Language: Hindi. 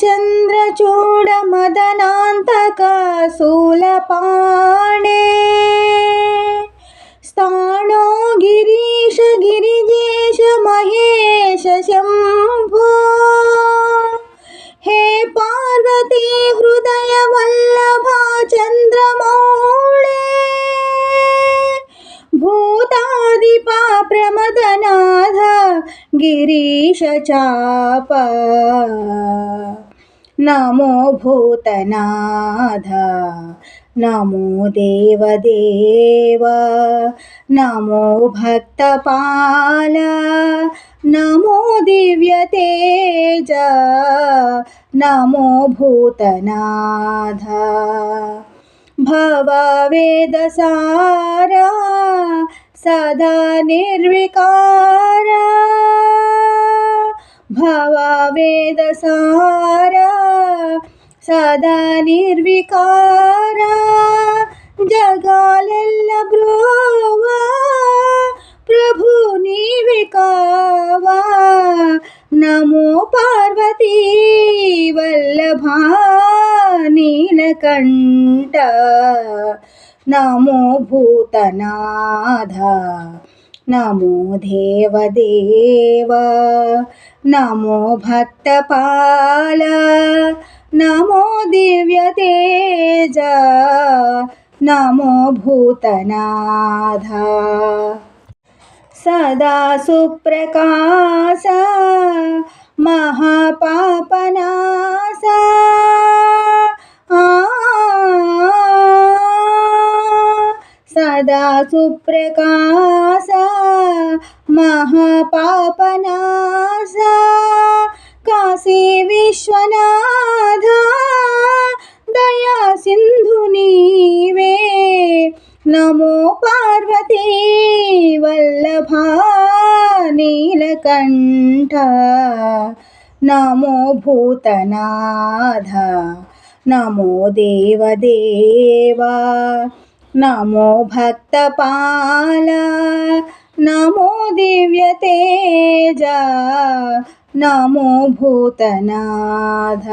चन्द्रचूडमदनान्तकासूलपाणे स्थाणो गिरीश गिरिजेश महेश शम दीपा प्रमदनाथ गिरीशचाप नमो भूतनाथ नमो देवदेव नमो भक्तपाल नमो दिव्यतेज नमो भूतनाथ। भववेदसारा सदा निर्विकारा। भवावेदसारा सदा निर्विकार। जगालेल्ल प्रभु नीविकावा। नमो पार्वती वल्लभा नीलकंठ नमो भूतनाध नमो देवदेव। नमो भक्तपाल। नमो दिव्यतेज। नमो भूतनाध सदा सुप्रकाश। महापापना। सदा सुप्रकाश, महापापनाश। काशी विश्वनाथ, दया सिन्धुनीवे नमो पार्वती वल्लभा नीलकंठ नमो भूतनाथ, नमो देवदेवा। नमो भक्तपाला नमो दिव्य दिव्यतेज नमो भूतनाथ।